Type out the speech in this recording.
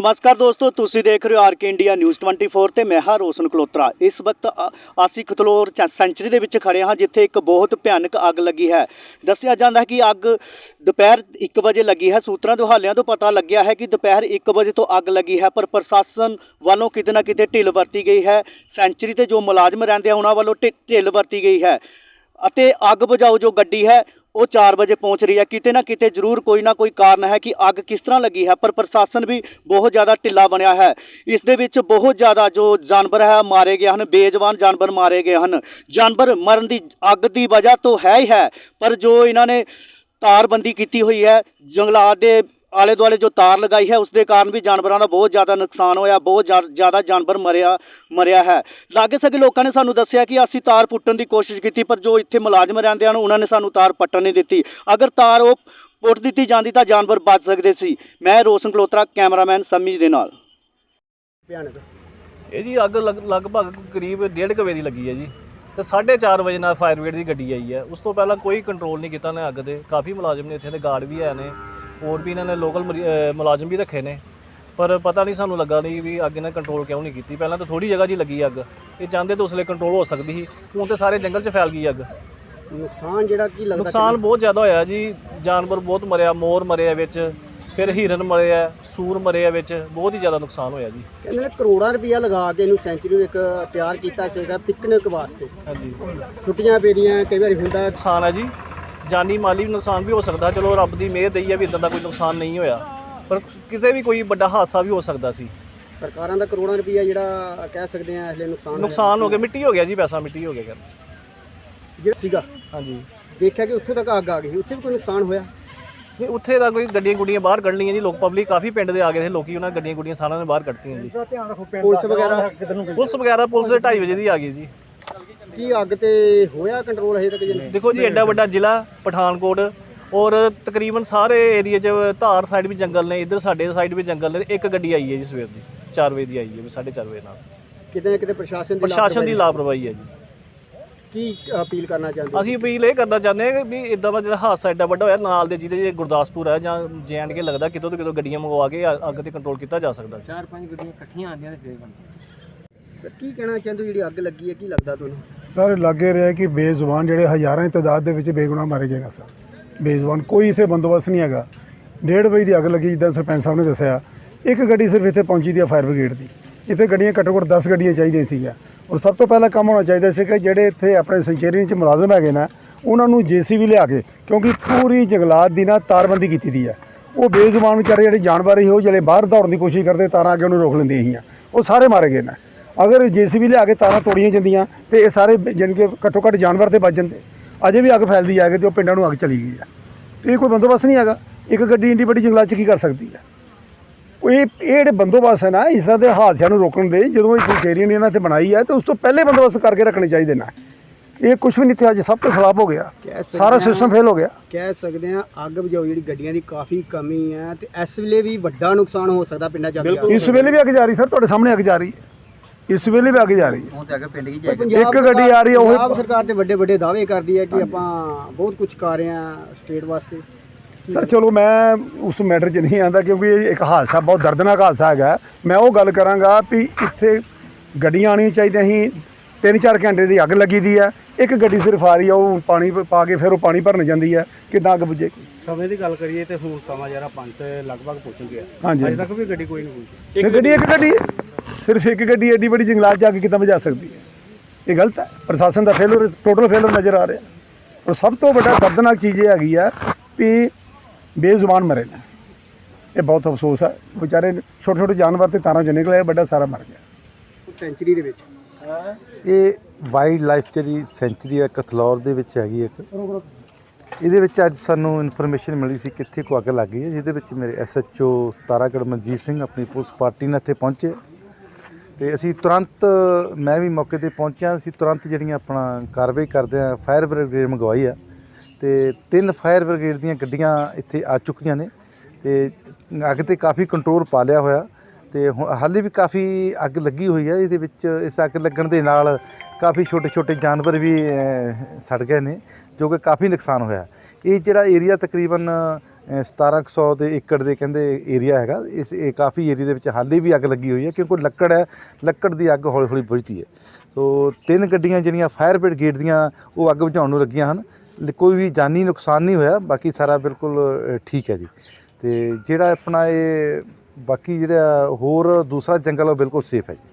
ਨਮਸਕਾਰ ਦੋਸਤੋ, ਤੁਸੀਂ ਦੇਖ ਰਹੇ ਹੋ ਆਰਕੇ ਇੰਡੀਆ ਨਿਊਜ਼ 24 ਤੇ ਮੈਂ ਹਾਂ ਰੋਸ਼ਨ ਕਲੋਤਰਾ ਇਸ ਵਕਤ ਅ- ਅਸੀਂ ਖਤਲੋਰ ਸੈਂਚਰੀ ਦੇ ਵਿੱਚ ਖੜੇ ਹਾਂ, ਜਿੱਥੇ ਇੱਕ ਬਹੁਤ ਭਿਆਨਕ ਅੱਗ ਲੱਗੀ ਹੈ। ਦੱਸਿਆ ਜਾਂਦਾ ਹੈ ਕਿ ਅੱਗ ਦੁਪਹਿਰ 1 ਵਜੇ ਲੱਗੀ ਹੈ। ਸੂਤਰਾਂ ਦੇ ਹਵਾਲਿਆਂ ਤੋਂ ਪਤਾ ਲੱਗਿਆ ਹੈ ਕਿ ਦੁਪਹਿਰ 1 ਵਜੇ ਤੋਂ ਅੱਗ ਲੱਗੀ ਹੈ, ਪਰ ਪ੍ਰਸ਼ਾਸਨ ਵੱਲੋਂ ਕਿਤੇ ਨਾ ਕਿਤੇ ਢਿੱਲ ਵਰਤੀ ਗਈ ਹੈ। ਸੈਂਚਰੀ ਤੇ ਜੋ ਮੁਲਾਜ਼ਮ ਰਹਿੰਦੇ ਆ, ਉਹਨਾਂ ਵੱਲੋਂ ਢਿ- ਢਿੱਲ ਵਰਤੀ ਗਈ ਹੈ। ਅਤੇ ਅੱਗ ਬੁਝਾਓ ਜੋ ਗੱਡੀ ਹੈ ਉਹ 4 ਵਜੇ ਪਹੁੰਚ ਰਹੀ ਹੈ। ਕਿਤੇ ਨਾ ਕਿਤੇ ਜ਼ਰੂਰ ਕੋਈ ਨਾ ਕੋਈ ਕਾਰਨ ਹੈ ਕਿ ਅੱਗ ਕਿਸ ਤਰ੍ਹਾਂ ਲੱਗੀ ਹੈ, ਪਰ ਪ੍ਰਸ਼ਾਸਨ ਵੀ ਬਹੁਤ ਜ਼ਿਆਦਾ ਢਿੱਲਾ ਬਣਿਆ ਹੈ। ਇਸ ਦੇ ਵਿੱਚ ਬਹੁਤ ਜ਼ਿਆਦਾ ਜੋ ਜਾਨਵਰ ਹੈ, ਮਾਰੇ ਗਏ ਹਨ, ਬੇਜਵਾਨ ਜਾਨਵਰ ਮਾਰੇ ਗਏ ਹਨ। ਜਾਨਵਰ ਮਰਨ ਦੀ ਅੱਗ ਦੀ ਵਜ੍ਹਾ ਤੋਂ ਹੈ ਹੀ ਹੈ, ਪਰ ਜੋ ਇਹਨਾਂ ਨੇ ਤਾਰਬੰਦੀ ਕੀਤੀ ਹੋਈ ਹੈ, ਜੰਗਲਾਤ ਦੇ ਆਲੇ ਦੁਆਲੇ ਜੋ ਤਾਰ ਲਗਾਈ ਹੈ ਉਸ ਦੇ ਕਾਰਨ ਵੀ ਜਾਨਵਰਾਂ ਦਾ ਬਹੁਤ ਜ਼ਿਆਦਾ ਨੁਕਸਾਨ ਹੋਇਆ ਬਹੁਤ ਜ਼ਿਆ- ਜ਼ਿਆਦਾ ਜਾਨਵਰ ਮਰਿਆ ਮਰਿਆ ਹੈ। ਲਾਗੇ ਸਕੇ ਲੋਕਾਂ ਨੇ ਸਾਨੂੰ ਦੱਸਿਆ ਕਿ ਅਸੀਂ ਤਾਰ ਪੁੱਟਣ ਦੀ ਕੋਸ਼ਿਸ਼ ਕੀਤੀ ਪਰ ਜੋ ਇੱਥੇ ਮੁਲਾਜ਼ਮ ਰਹਿੰਦੇ ਹਨ ਉਹਨਾਂ ਨੇ ਸਾਨੂੰ ਤਾਰ ਪੱਟਣ ਨਹੀਂ ਦਿੱਤੀ। ਅਗਰ ਤਾਰ ਉਹ ਪੁੱਟ ਦਿੱਤੀ ਜਾਂਦੀ ਤਾਂ ਜਾਨਵਰ ਬਚ ਸਕਦੇ ਸੀ। ਮੈਂ ਰੋਸ਼ਨ ਕਲੋਤਰਾ ਕੈਮਰਾਮੈਨ ਸਮੀ ਦੇ ਨਾਲ। ਇਹ ਜੀ ਅੱਗ ਲਗ- ਲਗਭਗ ਕਰੀਬ 1:30 ਵਜੇ ਦੀ ਲੱਗੀ ਹੈ ਜੀ। ਤੇ 4:30 ਵਜੇ ਨਾਲ ਫਾਇਰ ਬ੍ਰਿਗੇਡ ਦੀ ਗੱਡੀ ਆਈ ਹੈ। ਉਸ ਤੋਂ ਪਹਿਲਾਂ ਕੋਈ ਕੰਟਰੋਲ ਨਹੀਂ ਕੀਤਾ ਨੇ ਅੱਗ ਤੇ ਕਾਫੀ ਮੁਲਾਜ਼ਮ ਨੇ ਇੱਥੇ ਦੇ ਗਾਰਡ ਵੀ ਹੈ ਨੇ। ਹੋਰ ਵੀ ਇਹਨਾਂ ਨੇ ਲੋਕਲ ਮੁਲਾਜ਼ਮ ਵੀ ਰੱਖੇ ਨੇ। ਪਰ ਪਤਾ ਨਹੀਂ ਸਾਨੂੰ ਲੱਗਾ ਨਹੀਂ ਵੀ ਅੱਗ ਇਹਨਾਂ ਕੰਟਰੋਲ ਕਿਉਂ ਨਹੀਂ ਕੀਤੀ। ਪਹਿਲਾਂ ਤਾਂ ਥੋੜੀ ਜਗ੍ਹਾ 'ਚ ਲੱਗੀ ਅੱਗ। ਇਹ ਚਾਹੁੰਦੇ ਤਾਂ ਉਸਲੇ ਕੰਟਰੋਲ ਹੋ ਸਕਦੀ ਸੀ। ਹੁਣ ਤੇ ਸਾਰੇ ਜੰਗਲ 'ਚ ਫੈਲ ਗਈ ਅੱਗ। ਨੁਕਸਾਨ ਜਿਹੜਾ ਕੀ ਲੱਗਦਾ ਨੁਕਸਾਨ ਬਹੁਤ ਜ਼ਿਆਦਾ ਹੋਇਆ ਜੀ। ਜਾਨਵਰ ਬਹੁਤ ਮਰਿਆ ਮੋਰ ਮਰਿਆ ਵਿੱਚ। ਫਿਰ ਹਿਰਨ ਮਰਿਆ ਸੂਰ ਮਰਿਆ ਵਿੱਚ। ਬਹੁਤ ਹੀ ਜ਼ਿਆਦਾ ਨੁਕਸਾਨ ਹੋਇਆ ਜੀ। ਕਹਿੰਦੇ ਨੇ ਕਰੋੜਾਂ ਰੁਪਇਆ ਲਗਾ ਕੇ ਇਹਨੂੰ ਸੈਂਚਰੀ ਨੂੰ ਇੱਕ ਤਿਆਰ ਕੀਤਾ ਸੀਗਾ ਪਿਕਨਿਕ ਵਾਸਤੇ। ਹਾਂਜੀ। ਛੁੱਟੀਆਂ ਪੈਦੀਆਂ ਕਈ ਵਾਰੀ ਹੁੰਦਾ ਨੁਕਸਾਨ ਹੈ ਜੀ। ਜਾਨੀ ਮਾਲੀ ਨੁਕਸਾਨ ਵੀ ਹੋ ਸਕਦਾ ਚਲੋ ਰੱਬ ਦੀ ਮਿਹਰ ਦਈ ਹੈ ਵੀ ਇਦਾਂ ਦਾ ਕੋਈ ਨੁਕਸਾਨ ਨਹੀਂ ਹੋਇਆ। ਪਰ ਕਿਤੇ ਵੀ ਕੋਈ ਵੱਡਾ ਹਾਦਸਾ ਵੀ ਹੋ ਸਕਦਾ ਸੀ। ਸਰਕਾਰਾਂ ਦਾ ਕਰੋੜਾਂ ਰੁਪਇਆ ਜਿਹੜਾ ਕਹਿ ਸਕਦੇ ਆ ਇਸ ਲਈ ਨੁਕਸਾਨ। ਨੁਕਸਾਨ ਹੋ ਗਿਆ ਮਿੱਟੀ ਹੋ ਗਿਆ ਜੀ ਪੈਸਾ ਮਿੱਟੀ ਹੋ ਗਿਆ ਕਰ ਜਿਹੜਾ ਸੀਗਾ? ਹਾਂਜੀ। ਦੇਖਿਆ ਕਿ ਉੱਥੇ ਤੱਕ ਅੱਗ ਆ ਗਈ ਉੱਥੇ ਵੀ ਕੋਈ ਨੁਕਸਾਨ ਹੋਇਆ? ਨਹੀਂ ਉੱਥੇ ਦਾ ਕੋਈ ਗੱਡੀਆਂ ਗੁੱਡੀਆਂ ਬਾਹਰ ਕੱਢ ਲਈਆਂ ਜੀ ਲੋਕ ਪਬਲਿਕ ਕਾਫੀ ਪਿੰਡ ਦੇ ਆ ਗਏ ਸੀ ਲੋਕੀ ਉਹਨਾਂ ਗੱਡੀਆਂ ਗੁੱਡੀਆਂ ਸਾਰਿਆਂ ਨੇ ਬਾਹਰ ਕੱਢਤੀਆਂ ਜੀ। ਪੁਲਿਸ ਵਗੈਰਾ? ਪੁਲਿਸ ਵਗੈਰਾ ਪੁਲਿਸ ਦੇ 2:30 ਵਜੇ ਦੀ ਆ ਗਈ ਜੀ। ਕੀ ਅੱਗ ਤੇ ਹੋਇਆ ਕੰਟਰੋਲ ਹਜੇ ਤੱਕ ਜੀ ਦੇਖੋ ਜੀ ਐਡਾ ਵੱਡਾ ਜ਼ਿਲ੍ਹਾ ਪਠਾਨਕੋਟ ਔਰ ਤਕਰੀਬਨ ਸਾਰੇ ਏਰੀਆ 'ਚ ਧਾਰ ਸਾਈਡ ਵੀ ਜੰਗਲ ਨੇ ਇੱਧਰ ਸਾਡੇ ਸਾਈਡ ਵੀ ਜੰਗਲ ਨੇ ਇੱਕ ਗੱਡੀ ਆਈ ਹੈ ਜੀ ਸਵੇਰ ਦੀ 4 ਵਜੇ ਦੀ ਆਈ ਹੈ ਵੀ 4:30 ਵਜੇ ਨਾਲ। ਕਿਤੇ ਨਾ ਕਿਤੇ ਪ੍ਰਸ਼ਾਸਨ ਦੀ ਪ੍ਰਸ਼ਾਸਨ ਦੀ ਲਾਪਰਵਾਹੀ। ਹੈ ਜੀ। ਕੀ ਅਪੀਲ ਕਰਨਾ ਚਾਹੁੰਦੇ? ਅਸੀਂ ਅਪੀਲ ਇਹ ਕਰਨਾ ਚਾਹੁੰਦੇ ਹਾਂ ਕਿ ਵੀ ਇਦਾਂ ਦਾ ਜਿਹੜਾ ਹਾਦਸਾ ਐਡਾ ਵੱਡਾ ਹੋਇਆ ਨਾਲ ਦੇ ਜਿਹਦੇ ਜੇ ਗੁਰਦਾਸਪੁਰ ਹੈ ਜਾਂ ਕੇ ਲੱਗਦਾ ਕਿਤੋਂ ਤੋਂ ਕਿਤੋਂ ਗੱਡੀਆਂ ਮੰਗਵਾ ਕੇ ਅੱਗ ਤੇ ਕੰਟਰੋਲ ਕੀਤਾ ਜਾ ਸਕਦਾ। ਚਾਰ ਪੰਜ ਗੱਡੀਆਂ ਇਕੱਠੀਆਂ ਆਉਂਦੀਆਂ ਤੇ ਫੇਰ ਬਣਦੀਆਂ ਸਰ ਕੀ ਕਹਿਣਾ ਚਾਹੁੰਦੇ ਜਿਹੜੀ ਅੱਗ ਲੱਗੀ ਹੈ ਕੀ ਲੱਗਦਾ ਤੁਹਾਨੂੰ? ਸਰ ਲੱਗੇ ਰਿਹਾ ਕਿ ਬੇਜ਼ੁਬਾਨ ਜਿਹੜੇ ਹਜ਼ਾਰਾਂ ਦੀ ਤਾਦਾਦ ਦੇ ਵਿੱਚ ਬੇਗੁਨਾਹ ਮਾਰੇ ਗਏ ਨੇ ਸਰ। ਬੇਜ਼ੁਬਾਨ ਕੋਈ ਇਥੇ ਬੰਦੋਬਸਤ ਨਹੀਂ ਹੈਗਾ। ਡੇਢ ਵਜੇ ਦੀ ਅੱਗ ਲੱਗੀ ਜਿੱਦਾਂ ਸਰਪੰਚ ਸਾਹਿਬ ਨੇ ਦੱਸਿਆ। ਇੱਕ ਗੱਡੀ ਸਿਰਫ ਇੱਥੇ ਪਹੁੰਚੀ ਦੀ ਆ ਫਾਇਰ ਬ੍ਰਿਗੇਡ ਦੀ। ਇੱਥੇ ਗੱਡੀਆਂ ਘੱਟੋ ਘੱਟ 10 ਗੱਡੀਆਂ ਚਾਹੀਦੀਆਂ ਸੀਗੀਆਂ। ਔਰ ਸਭ ਤੋਂ ਪਹਿਲਾਂ ਕੰਮ ਹੋਣਾ ਚਾਹੀਦਾ ਸੀ ਕਿ ਜਿਹੜੇ ਇੱਥੇ ਆਪਣੇ ਸੰਚੇਰੀ 'ਚ ਮੁਲਾਜ਼ਮ ਹੈਗੇ ਨਾ, ਉਹਨਾਂ ਨੂੰ ਜੀਸੀਬੀ ਲਿਆ ਕੇ, ਕਿਉਂਕਿ ਪੂਰੀ ਜੰਗਲਾਤ ਦੀ ਨਾ ਤਾਰਬੰਦੀ ਕੀਤੀ ਦੀ ਹੈ ਉਹ ਬੇਜ਼ੁਬਾਨ ਵਿਚਾਰੇ ਜਿਹੜੇ ਜਾਨਵਰ ਹੀ ਉਹ ਜਿਹੜੇ ਬਾਹਰ ਦੌੜਨ ਦੀ ਕੋਸ਼ਿਸ਼ ਕਰਦੇ, ਤਾਰਾਂ ਅੱਗੇ ਉਹਨੂੰ ਰੋਕ ਲੈਂਦੀਆਂ ਸੀਗੀਆਂ। ਉਹ ਸਾਰੇ ਮਾਰੇ ਗਏ ਨੇ। ਅਗਰ ਜੀਸੀਬੀ ਲਿਆ ਕੇ ਤਾਰਾਂ ਤੋੜੀਆਂ ਜਾਂਦੀਆਂ ਤੇ ਇਹ ਸਾਰੇ ਜਾਣੀ ਕਿ ਘੱਟੋ ਘੱਟ ਜਾਨਵਰ ਤੇ ਬਚ ਜਾਂਦੇ। ਅਜੇ ਵੀ ਅੱਗ ਫੈਲਦੀ ਜਾ ਕੇ ਤੇ ਉਹ ਪਿੰਡਾਂ ਨੂੰ ਅੱਗ ਚਲੀ ਗਈ ਆ। ਤੇ ਇਹ ਕੋਈ ਬੰਦੋਬਸਤ ਨਹੀਂ ਹੈਗਾ। ਇੱਕ ਗੱਡੀ ਇੰਡੀ ਵੱਡੀ ਜੰਗਲਾਤ 'ਚ ਕੀ ਕਰ ਸਕਦੀ ਹੈ ਉਹ ਇਹ ਜਿਹੜੇ ਬੰਦੋਬਸਤ ਹੈ ਨਾ ਇਸ ਤਰ੍ਹਾਂ ਦੇ ਹਾਦਸਿਆਂ ਨੂੰ ਰੋਕਣ ਦੇ ਜਦੋਂ ਇਹ ਕਚੇਰੀਆਂ ਨੇ ਇਹਨਾਂ ਤੇ ਬਣਾਈ ਹੈ ਤੇ ਉਸ ਤੋਂ ਪਹਿਲੇ ਬੰਦੋਬਸਤ ਕਰਕੇ ਰੱਖਣੇ ਚਾਹੀਦੇ ਨੇ। ਇਹ ਕੁਝ ਵੀ ਨਹੀਂ ਤੇ ਅੱਜ ਸਭ ਤੋਂ ਖਰਾਬ ਹੋ ਗਿਆ। ਸਾਰਾ ਹਾਂ- ਸਿਸਟਮ ਫੇਲ ਹੋ ਗਿਆ। ਕਹਿ ਸਕਦੇ ਆ ਅੱਗ ਬੁਝਾਊ ਜਿਹੜੀ ਗੱਡੀਆਂ ਦੀ ਕਾਫੀ ਕਮੀ ਹੈ ਤੇ ਇਸ ਵੇਲੇ ਵੀ ਵੱਡਾ ਨੁਕਸਾਨ ਹੋ ਸਕਦਾ ਪਿੰਡਾਂ ਚ। ਇਸ ਵੇਲੇ ਵੀ ਅੱਗ ਜਾ ਰਹੀ ਸਰ ਤੁਹਾਡੇ ਸਾਹਮਣੇ ਅੱਗ ਜਾ ਰਹੀ ਹੈ। ਇਸ ਵੇਲੇ ਵੀ ਅੱਗ ਜਾ ਰਹੀ ਹੈ। ਹੁਣ ਤੇ ਅੱਗ ਪਿੰਡ ਕੀ ਇੱਕ ਗੱਡੀ ਆ ਰਹੀ ਹੈ, ਉਹ- ਪੰਜਾਬ ਸਰਕਾਰ ਤੇ ਵੱਡੇ ਵੱਡੇ ਦਾਅਵੇ ਕਰਦੀ ਹੈ ਕਿ ਆਪਾਂ ਬਹੁਤ ਕੁਝ ਕਰ ਰਹੇ ਹਾਂ ਸਟੇਟ ਵਾਸਤੇ। ਸਰ ਚਲੋ ਮੈਂ ਉਸ ਮੈਟਰ 'ਚ ਨਹੀਂ ਆਂਦਾ ਕਿਉਂਕਿ ਇਹ ਇੱਕ ਹਾਦਸਾ ਬਹੁਤ ਦਰਦਨਾਕ ਹਾਦਸਾ ਹੈਗਾ। ਮੈਂ ਉਹ ਗੱਲ ਕਰਾਂਗਾ ਵੀ ਇੱਥੇ ਗੱਡੀਆਂ ਆਉਣੀਆਂ ਚਾਹੀਦੀਆਂ ਸੀ ਤਿੰਨ ਚਾਰ ਘੰਟੇ ਦੀ ਅੱਗ ਲੱਗੀ ਦੀ ਹੈ। ਇੱਕ ਗੱਡੀ ਸਿਰਫ ਆ ਰਹੀ ਹੈ ਉਹ ਪਾਣੀ ਪ- ਪਾ ਕੇ ਫਿਰ ਉਹ ਪਾਣੀ ਭਰਨ ਜਾਂਦੀ ਹੈ। ਕਿੱਦਾਂ ਅੱਗ ਬੁਝੇਗੀ? ਸਮੇਂ ਦੀ ਗੱਲ ਕਰੀਏ ਤੇ ਹੁਣ ਸਮਾਂ ਜਿਹੜਾ ਪੰਜ ਤੇ ਲਗਭਗ ਪਹੁੰਚ ਗਿਆ। ਹਾਂਜੀ ਤੱਕ ਵੀ ਗੱਡੀ ਕੋਈ ਨਹੀਂ ਪਹੁੰਚੀ। ਇੱਕ ਗੱਡੀ ਇੱਕ ਗੱਡੀ। ਹੈ। ਸਿਰਫ ਇੱਕ ਗੱਡੀ ਐਡੀ ਬੜੀ ਜੰਗਲਾਤ ਜਾ ਕੇ ਕਿੱਦਾਂ ਬੁਝਾ ਸਕਦੀ ਹੈ? ਇਹ ਗਲਤ ਹੈ। ਪ੍ਰਸ਼ਾਸਨ ਦਾ ਫੇਲਰ ਟੋਟਲ ਫੇਲਰ ਨਜ਼ਰ ਆ ਰਿਹਾ। ਔਰ ਸਭ ਤੋਂ ਵੱਡਾ ਦਰਦਨਾਕ ਚੀਜ਼ ਇਹ ਹੈਗੀ ਆ ਵੀ ਬੇਜ਼ੁਬਾਨ ਮਰੇ ਨੇ। ਇਹ ਬਹੁਤ ਅਫਸੋਸ ਹੈ ਵਿਚਾਰੇ ਛੋਟੇ ਛੋਟੇ ਜਾਨਵਰ ਤੇ ਤਾਰਾਂ ਚ ਨਿਕਲੇ ਵੱਡਾ ਸਾਰਾ ਮਰ ਗਿਆ। ਸੈਂਚਰੀ ਦੇ ਵਿੱਚ। ਇਹ ਵਾਈਲਡ ਲਾਈਫ ਜਿਹੜੀ ਸੈਂਚਰੀ ਹੈ ਕਥਲੌਰ ਦੇ ਵਿੱਚ ਹੈਗੀ ਇੱਕ। ਇਹਦੇ ਵਿੱਚ ਅੱਜ ਸਾਨੂੰ ਇਨਫੋਰਮੇਸ਼ਨ ਮਿਲੀ ਸੀ ਕਿ ਇੱਥੇ ਕੋ ਅੱਗ ਲੱਗ ਗਈ ਹੈ ਜਿਹਦੇ ਵਿੱਚ ਮੇਰੇ ਐਸਐਚਓ ਤਾਰਾਗੜ ਮਨਜੀਤ ਸਿੰਘ ਆਪਣੀ ਪੁਲਿਸ ਪਾਰਟੀ ਨਾਲ ਇੱਥੇ ਪਹੁੰਚੇ। ਤੇ ਅਸੀਂ ਤੁਰੰਤ, ਮੈਂ ਵੀ ਮੌਕੇ ਤੇ ਪਹੁੰਚਿਆ, ਅਸੀਂ ਤੁਰੰਤ ਜਿਹੜੀਆਂ ਆਪਣਾ ਕਾਰਵਾਈ ਕਰਦੇ ਆ ਫਾਇਰ ਬ੍ਰਿਗੇਡ ਮੰਗਵਾਈ ਆ। ਤੇ ਤਿੰਨ ਫਾਇਰ ਬ੍ਰਿਗੇਡ ਦੀਆਂ ਗੱਡੀਆਂ ਇੱਥੇ ਆ ਚੁੱਕੀਆਂ ਨੇ ਤੇ ਅੱਗ ਤੇ ਕਾਫੀ ਕੰਟਰੋਲ ਪਾ ਲਿਆ ਹੋਇਆ। ਤੇ ਹੁਣ ਹਾਲੇ ਵੀ ਕਾਫੀ ਅੱਗ ਲੱਗੀ ਹੋਈ ਹੈ ਇਹਦੇ ਵਿੱਚ ਇਸ ਅੱਗ ਲੱਗਣ ਦੇ ਨਾਲ ਕਾਫੀ ਛੋਟੇ ਛੋਟੇ ਜਾਨਵਰ ਵੀ ਸੜ ਗਏ ਨੇ, ਜੋ ਕਿ ਕਾਫੀ ਨੁਕਸਾਨ ਹੋਇਆ। ਇਹ ਜਿਹੜਾ ਏਰੀਆ ਤਕਰੀਬਨ ਅ, 1700 ਦੇ ਏਕੜ ਦੇ ਕਹਿੰਦੇ ਏਰੀਆ ਹੈਗਾ ਇਸ ਇਹ ਕਾਫੀ ਏਰੀਆ ਦੇ ਵਿੱਚ ਹਾਲੇ ਵੀ ਅੱਗ ਲੱਗੀ ਹੋਈ ਹੈ ਕਿਉਂਕਿ ਲੱਕੜ ਹੈ ਲੱਕੜ ਦੀ ਅੱਗ ਹੌਲੀ ਹੌਲੀ ਬੁਝਦੀ ਹੈ। ਸੋ ਤਿੰਨ ਗੱਡੀਆਂ ਜਿਹੜੀਆਂ ਫਾਇਰ ਬ੍ਰਿਗੇਡ ਦੀਆਂ ਉਹ ਅੱਗ ਬੁਝਾਉਣ ਨੂੰ ਲੱਗੀਆਂ ਹਨ। ਕੋਈ ਵੀ ਜਾਨੀ ਨੁਕਸਾਨ ਨਹੀਂ ਹੋਇਆ ਬਾਕੀ ਸਾਰਾ ਬਿਲਕੁਲ ਠੀਕ ਹੈ ਜੀ। ਤੇ ਜਿਹੜਾ ਆਪਣਾ ਇਹ ਬਾਕੀ ਜਿਹੜਾ ਹੋਰ ਦੂਸਰਾ ਜੰਗਲ ਉਹ ਬਿਲਕੁਲ ਸੇਫ ਹੈ ਜੀ।